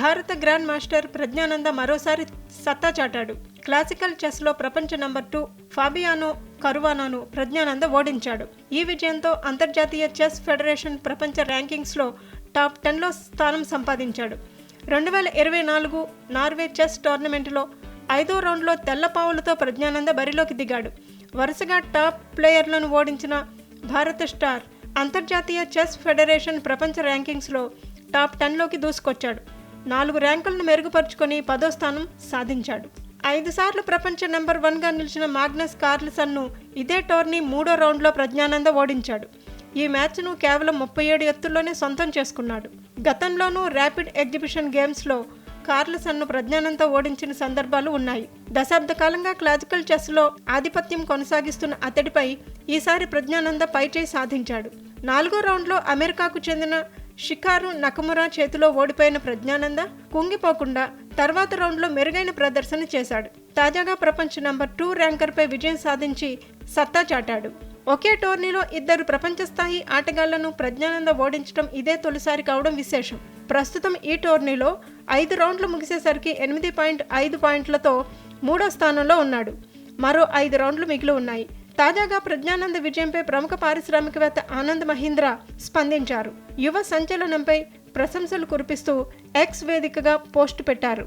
భారత grand master Praggnanandhaa మరోసారి సత్తా చాటాడు. క్లాసికల్ చెస్లో ప్రపంచ నంబర్ టూ ఫాబియానో కరువానాను ప్రజ్ఞానంద ఓడించాడు. ఈ విజయంతో అంతర్జాతీయ చెస్ ఫెడరేషన్ ప్రపంచ ర్యాంకింగ్స్లో టాప్ టెన్లో స్థానం సంపాదించాడు. రెండు వేల ఇరవై నాలుగు నార్వే చెస్ టోర్నమెంట్లో ఐదో రౌండ్లో తెల్లపావులతో ప్రజ్ఞానంద బరిలోకి దిగాడు. వరుసగా టాప్ ప్లేయర్లను ఓడించిన భారత స్టార్ అంతర్జాతీయ చెస్ ఫెడరేషన్ ప్రపంచ ర్యాంకింగ్స్లో టాప్ టెన్లోకి దూసుకొచ్చాడు. నాలుగు ర్యాంకులను మెరుగుపరుచుకొని పదో స్థానం సాధించాడు. ఐదు సార్లు ప్రపంచ నెంబర్ వన్గా నిలిచిన మాగ్నస్ కార్ల్సన్ను ఇదే టోర్నీ మూడో రౌండ్లో ప్రజ్ఞానంద ఓడించాడు. ఈ మ్యాచ్ను కేవలం ముప్పై ఏడు ఎత్తుల్లోనే సొంతం చేసుకున్నాడు. గతంలోనూ ర్యాపిడ్ ఎగ్జిబిషన్ గేమ్స్లో కార్లసన్ను ప్రజ్ఞానంతో ఓడించిన సందర్భాలు ఉన్నాయి. దశాబ్ద కాలంగా క్లాసికల్ చెస్లో ఆధిపత్యం కొనసాగిస్తున్న అతడిపై ఈసారి ప్రజ్ఞానంద పైచేయి సాధించాడు. నాలుగో రౌండ్లో అమెరికాకు చెందిన షికారు నకమురా చేతిలో ఓడిపోయిన ప్రజ్ఞానంద కుంగిపోకుండా తర్వాత రౌండ్లో మెరుగైన ప్రదర్శన చేశాడు. తాజాగా ప్రపంచ నంబర్ టూ ర్యాంకర్పై విజయం సాధించి సత్తా చాటాడు. ఒకే టోర్నీలో ఇద్దరు ప్రపంచ స్థాయి ఆటగాళ్ళను ప్రజ్ఞానంద ఓడించడం ఇదే తొలిసారి కావడం విశేషం. ప్రస్తుతం ఈ టోర్నీలో ఐదు రౌండ్లు ముగిసేసరికి ఎనిమిది పాయింట్ ఐదు పాయింట్లతో మూడో స్థానంలో ఉన్నాడు. మరో ఐదు రౌండ్లు మిగిలి ఉన్నాయి. తాజాగా ప్రజ్ఞానంద విజయంపై ప్రముఖ పారిశ్రామికవేత్త ఆనంద్ మహీంద్ర స్పందించారు. యువ సంచలనంపై ప్రశంసలు కురిపిస్తూ ఎక్స్ వేదికగా పోస్టు పెట్టారు.